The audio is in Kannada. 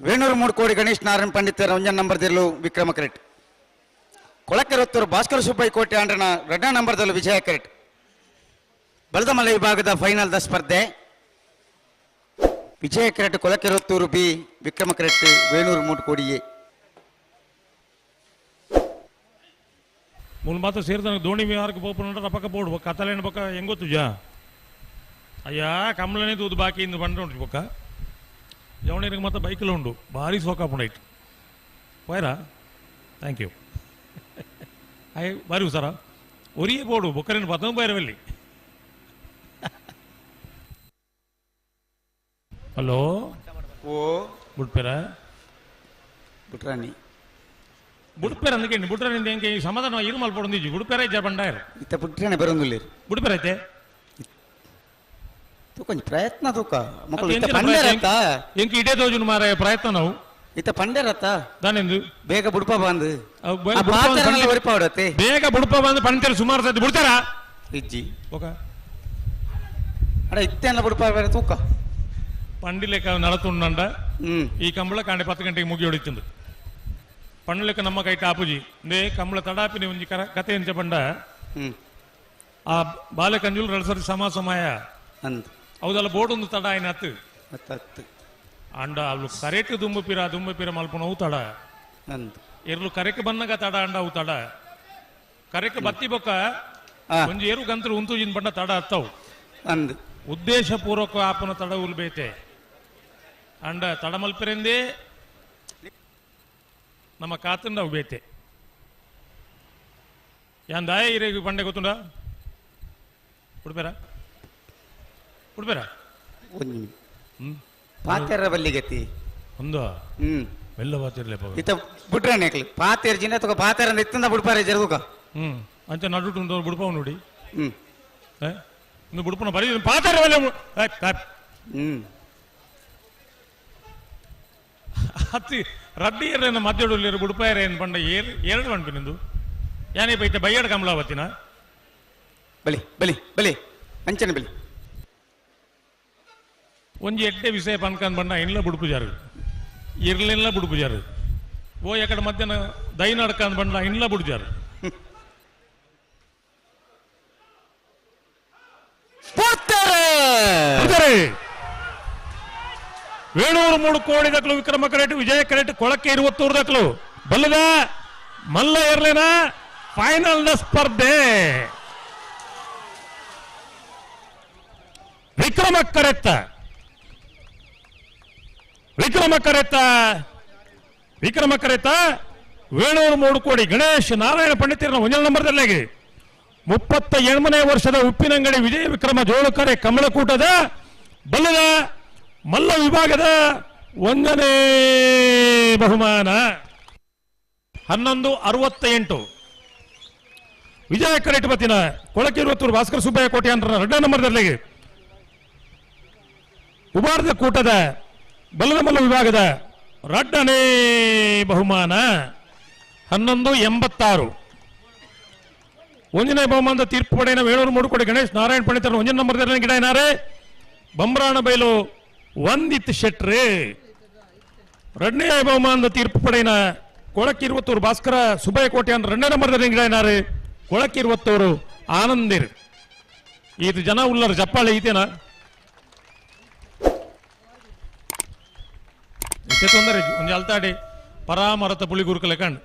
ಏಳ್ನೂರು ಮೂರು ಕೋಡಿ ಗಣೇಶ್ ನಾರಾಯಣ ಪಂಡಿತ ರಂಜನ್ ನಂಬರ್ ದಿಲ್ಲು ವಿಕ್ರಮ ಕ್ರೆಟ್. ಕೊಳಕೆರತ್ತೂರು ಭಾಸ್ಕರ ಸುಬ್ಬೈ ಕೋಟೆ ಆಂಡ್ರನ ರೆಡ್ನ ನಂಬರ್ದಲ್ಲೂ ವಿಜಯ ಕ್ರೆಟ್. ಬಲದಮಲೆ ವಿಭಾಗದ ಫೈನಲ್ದ ಸ್ಪರ್ಧೆ. ವಿಜಯ ಕರೆಟ್ ಕೊಳಕೆರತ್ತೂರು ಬಿ, ವಿಕ್ರಮ ಕ್ರೆಟ್, ವೇಣೂರು ಮೂರು ಕೋಡಿ ಎ. ಮೂಲ ಮಾತು ಸೇರಿದ ದೋಣಿ ವಿಹಾರಕ್ಕೆ ಹೋಗ್ಬಿಟ್ಟು ಪಕ್ಕ ಬೋಡ್ ಬೋಡ್ಬೇಕು ಕತ್ತಲೇನು ಬಕ್ಕ ಹೆಂಗೊತ್ತು ಜಾ? ಅಯ್ಯ, ಕಮಲನೇ ದೂದು ಬಾಕಿ ಇಂದು ಬಂದ್ರೆ ನೋಡ್ರಿ ಪಕ್ಕ. జవనీరికి మొత్తం బైక్లో ఉండు భారీ సోకాపు నైట్ పోయరా థ్యాంక్ యూ అయ్యి భారీ సారా ఒరియే పోడు బొక్కరిని పద్దం పోయారు వెళ్ళి హలో ಓ బుడ్పేరా ಬಿಟ್ರಾನಿ బుడ్పేరు అందుకేండి బుడ్పేరు ఇంకే సమాధానం ఇరు మల్పడుంది బుడ్పేరే చెప్పండారు ಇತ್ತ ಬಿಟ್ರೇನೆ ಬರೋದಿಲ್ಲ బుడ్పేరు అయితే ತು ಕೊಂಚ ಪ್ರಯತ್ನ ತೂಕ ಮಕ್ಕಳು ಮತ್ತೆ ಇತ್ತ ಎಂಚಿನ ಪಂಡೇರತ್ತ ఇంక ఇటే తోజును మారే ప్రయత్నం ನಾವು ಇತ್ತ ಪಂಡೇರತ್ತ దాని ఎందు ಬೇಗ ಬುಡ್ಪ ಬಂದು ಅವ್ ಬ- ಆ ಬುಡ್ಪ ಬಂದು ಪಾತ್ರೆನೆಲ್ಲ ಪಂಡಿ- ಹೊರಿಪಾಡತ್ತೆ ಬೇಗ ಬುಡಪ ಬಂದು ಪಂಚರು ಸುಮಾರು ಸತಿ ಬಿಡ್ತಾರಾ ಇಜ್ಜಿ ఒక ಅಡ ಇತ್ತೆಲ್ಲ ಬುಡ್ಪ ಬೇರೆ ತೂಕ పండి లెక్క నడుతుండంట ಹ್ಮ್ ఈ కంబళ కాండి పత్తు గంటకి ముగి ಹೊಡಿತಿಂದು పండు లెక్క నమ్మక అయితే ಆಪುಜಿ ನೇ ಕಂಬಳ ತಡಾಪಿನಿ ಒಂಜಿ ಕರ ಕತೆ ಎಂಚ ಬಂಡ ಹ್ಮ್ ಆ ಬಾಲೆ ಅವದಲ್ಲ ಬೋಡೊಂದು ತಡ ಏನಾತು ಮತ್ತತ್ತು ಅಂಡ ಅಲ್ಲು ಕರೆಕ್ ದುಂಬಪಿರ ದುಂಬಪಿರ ಅವು ತಡ. ನಂದು. ಎರಲು ಕರೆಕ್ ಬನ್ನಗ ತಡ ಅಂಡ ಅವು ತಡ. ಕರೆಕ್ ಬತ್ತಿ ಬೊಕ್ಕ ಒಂಜಿ ಏರು ಗಂತ್ರ ಉಂತು ಜಿನ್ ಬಣ್ಣ ತಡ ಅತ್ತವು ಅಂದು ಉದ್ದೇಶ ಪೂರಕ ಆಪನ ತಡ ಉಲ್ಬೇತೆ ಅಂಡ ತಡ ಮಲ್ಪಿರೆಂದೇ? ನಮ್ಮ ಕಾತಂಡ ಅವು ಬೇತೆ. ಯಾಂದಾಯ ಇರೇಗಿ ಬಂಡೆ ಗೊತ್ತುಂಡ? ಉಡುಪೇರಾ? ಉಡ್ಬೇರ ಒಂದು ಪಾತೆರ ಬಲ್ಲಿಗತಿ ಒಂದು. ಹ್ಮ್. ಮೆಲ್ಲ ಬಾತಿರ್ಲೆ ಪಗ ಇತ್ತ ಬಿಟ್ರೆ ನೆಕ್ಲಿ ಪಾತೆರ ಜಿನ ತಗೋ ಪಾತೆರ ಇತ್ತಂದ ಬಿಡ್ಪಾರೆ ಜರದುಕ ಹ್ಮ್. ಅಂತ ನಡುಟು ಬುಡ್ಪವ್ ನೋಡಿ. ಹ್ಮ್. ಏ ಇನ್ನು ಬಿಡ್ಪನ ಬರೀ ಪಾತಾರ ಹ್ಮ್. ಹತ್ತಿ ರಡ್ಡಿ ಏರೇನ ಮಧ್ಯಡುಲ್ಲಿರು ಬುಡ್ಪಾಯರ ಏನು ಪಂಡ ಏರ್ ಎರಡು ಪಂಪಿ ನಿಂದು. ಯಾನೇ ಬೈತೆ ಬೈಯಡ ಕಮಲಾವತಿನ ಬಲಿ ಬಲಿ ಬಲಿ. ಅಂಚನೆ ಬಲಿ. ಒಂಜಿ ಎಟ್ಟೆ ವಿಷಯ ಪನ್ಕಂದ್ ಬಣ್ಣ ಇಂಡ್ಲ ಬುಡುಪು ಜಾರು ಇರ್ಲಿಲ್ಲ ಬುಡುಪು ಜಾರು ಓ ಎಕಡೆ ಮಧ್ಯಾಹ್ನ ದೈ ನಡ್ಕಂದ್ ಬಂಡ ಇಂಡ್ಲ ಬುಡ್ಜಾರು ವೇಣೂರು ಮೂಡು ಕೋಡಿ ದಕ್ಲು ವಿಕ್ರಮ ಕರೆಟ್ ವಿಜಯ ಕರೆಟ್ ಕೊಳಕ್ಕೆ ಇರುವತ್ತೂರು ದಕ್ಲು. ಬಲ್ಲದ? ಮಲ್ಲ ಇರ್ಲಿನ ಫೈನಲ್ನ ಸ್ಪರ್ಧೆ. ವಿಕ್ರಮ ಕರೆತ್ತ. ವಿಕ್ರಮ ಕರೆತ. ವಿಕ್ರಮ ಕರೆತ. ವೇಣೂರು ಮೂಡು ಕೋಡಿ. ಗಣೇಶ್ ನಾರಾಯಣ ಪಂಡಿತರ ಒಂದನೇ ನಂಬರ್ದಲ್ಲಾಗಿ. ಮುಪ್ಪತ್ತ ಏಳನೇ ವರ್ಷದ ಉಪ್ಪಿನಂಗಡಿ ವಿಜಯ ವಿಕ್ರಮ ಜೋಳಕರೆ ಕಮಲಕೂಟದ ಬಲ್ಲದ ಮಲ್ಲ ವಿಭಾಗದ ಒಂದನೇ ಬಹುಮಾನ. ಹನ್ನೊಂದು ಅರವತ್ತ ಎಂಟು ವಿಜಯ ಕರೆಟ್ ಬತ್ತಿನ ಕೊಳಕಿರುವತ್ತೂರು ಭಾಸ್ಕರ ಸುಬ್ಬಯ್ಯ ಕೋಟೆ ಅಂತ ಎರಡನೇ ನಂಬರ್ದಲ್ಲಿ ಉಬಾರದ ಕೂಟದ ಬಲ್ಲದ ಮಲ್ಲ ವಿಭಾಗದ ರಡ್ಡನೇ ಬಹುಮಾನ ಹನ್ನೊಂದು ಎಂಬತ್ತಾರು. ಒಂದನೇ ಬಹುಮಾನದ ತೀರ್ಪು ಪಡೆಯ ವೇಣೂರು ಮೂಡುಕೋಡಿ ಗಣೇಶ್, ನಾರಾಯಣ ಪಂಡಿತರ ಒಂದನೇ ನಂಬರ್ ಗಿಡ ಏನಾರೆ? ಬಂಬ್ರಾಣ ಬೈಲು ವಂದಿತ್ ಶೆಟ್ರೆ. ಎರಡನೇ ಬಹುಮಾನದ ತೀರ್ಪು ಪಡೆಯ ಕೊಳಕಿರುವತ್ತೂರು ಭಾಸ್ಕರ ಸುಬ್ಬಯ್ಯ ಕೋಟೆ ರಡ್ನೇ ನಂಬರ್ದಲ್ಲಿ ಗಿಡ ಏನಾರೆ? ಕೊಳಕಿರುವತ್ತೂರು ಆನಂದಿರ್. ಇದು ಜನ ಉಲ್ಲರ್ ಜಪ್ಪಾಳೆ ಈತೇನಾ? ఇటే తొందర ఉంది అల్తాడే పరామరత పులి గురుకుల కండి